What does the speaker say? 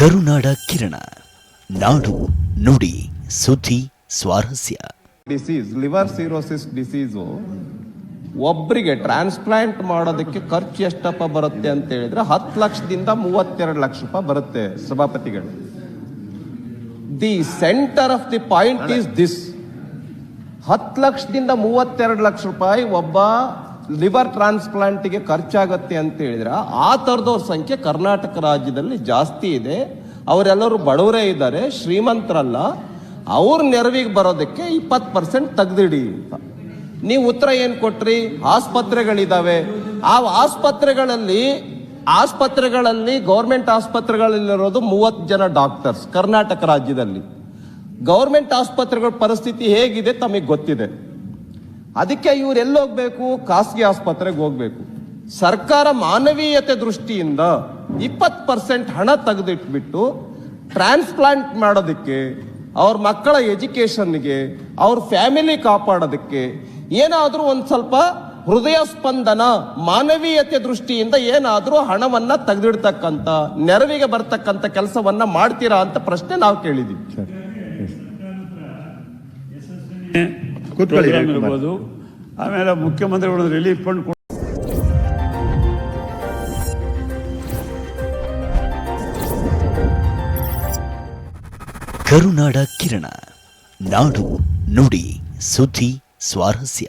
ಕರುನಾಡ ಕಿರಣ. ನಾಡು ನುಡಿ ಸುದ್ದಿ ಸ್ವಾರಸ್ಯ. ಡಿಸೀಸ್ ಲಿವರ್ ಸಿರೋಸಿಸ್ ಡಿಸೀಸು ಒಬ್ಬರಿಗೆ ಟ್ರಾನ್ಸ್ಪ್ಲಾಂಟ್ ಮಾಡೋದಕ್ಕೆ ಖರ್ಚು ಎಷ್ಟಪ್ಪ ಬರುತ್ತೆ ಅಂತ ಹೇಳಿದ್ರೆ ಹತ್ತು ಲಕ್ಷದಿಂದ ಮೂವತ್ತೆರಡು ಲಕ್ಷ ರೂಪಾಯಿ ಬರುತ್ತೆ ಸಭಾಪತಿಗಳು. The centre of the point is this ಹತ್ತು ಲಕ್ಷದಿಂದ ಮೂವತ್ತೆರಡು ಲಕ್ಷ ರೂಪಾಯಿ ಒಬ್ಬ ಲಿವರ್ ಟ್ರಾನ್ಸ್ಪ್ಲಾಂಟಿಗೆ ಖರ್ಚಾಗತ್ತೆ ಅಂತ ಹೇಳಿದ್ರೆ ಆ ಥರದವ್ರ ಸಂಖ್ಯೆ ಕರ್ನಾಟಕ ರಾಜ್ಯದಲ್ಲಿ ಜಾಸ್ತಿ ಇದೆ. ಅವರೆಲ್ಲರೂ ಬಡವರೇ ಇದ್ದಾರೆ, ಶ್ರೀಮಂತರಲ್ಲ. ಅವ್ರ ನೆರವಿಗೆ ಬರೋದಕ್ಕೆ ಇಪ್ಪತ್ತು ಪರ್ಸೆಂಟ್ ತೆಗ್ದಿಡಿ ಅಂತ. ನೀವು ಉತ್ತರ ಏನು ಕೊಟ್ರಿ? ಆಸ್ಪತ್ರೆಗಳಿದ್ದಾವೆ ಆ ಆಸ್ಪತ್ರೆಗಳಲ್ಲಿ ಆಸ್ಪತ್ರೆಗಳಲ್ಲಿ, ಗೌರ್ಮೆಂಟ್ ಆಸ್ಪತ್ರೆಗಳಲ್ಲಿರೋದು ಮೂವತ್ತು ಜನ ಡಾಕ್ಟರ್ಸ್ ಕರ್ನಾಟಕ ರಾಜ್ಯದಲ್ಲಿ. ಗೌರ್ಮೆಂಟ್ ಆಸ್ಪತ್ರೆಗಳ ಪರಿಸ್ಥಿತಿ ಹೇಗಿದೆ ತಮಗೆ ಗೊತ್ತಿದೆ. ಅದಕ್ಕೆ ಇವ್ರು ಎಲ್ಲಿ ಹೋಗ್ಬೇಕು ಖಾಸಗಿ ಆಸ್ಪತ್ರೆಗೆ ಹೋಗ್ಬೇಕು. ಸರ್ಕಾರ ಮಾನವೀಯತೆ ದೃಷ್ಟಿಯಿಂದ ಇಪ್ಪತ್ತು ಪರ್ಸೆಂಟ್ ಹಣ ತೆಗೆದಿಟ್ಬಿಟ್ಟು ಟ್ರಾನ್ಸ್ಪ್ಲಾಂಟ್ ಮಾಡೋದಕ್ಕೆ, ಅವ್ರ ಮಕ್ಕಳ ಎಜುಕೇಶನ್ಗೆ ಅವ್ರ ಫ್ಯಾಮಿಲಿ ಕಾಪಾಡೋದಕ್ಕೆ ಏನಾದರೂ ಒಂದು ಸ್ವಲ್ಪ ಹೃದಯ ಸ್ಪಂದನ, ಮಾನವೀಯತೆ ದೃಷ್ಟಿಯಿಂದ ಏನಾದರೂ ಹಣವನ್ನ ತೆಗೆದಿಡ್ತಕ್ಕಂಥ, ನೆರವಿಗೆ ಬರ್ತಕ್ಕಂಥ ಕೆಲಸವನ್ನ ಮಾಡ್ತೀರಾ ಅಂತ ಪ್ರಶ್ನೆ ನಾವು ಕೂತ್ಕೊಳ್ಳಿ ಪ್ರೋಗ್ರಾಮ್ ಇರ್ಬೋದು. ಆಮೇಲೆ ಮುಖ್ಯಮಂತ್ರಿಗಳು ರಿಲೀಫ್ ಫಂಡ್ ಕರುನಾಡ ಕಿರಣ ನಾಡು ನುಡಿ ಸುದ್ದಿ ಸ್ವಾರಸ್ಯ.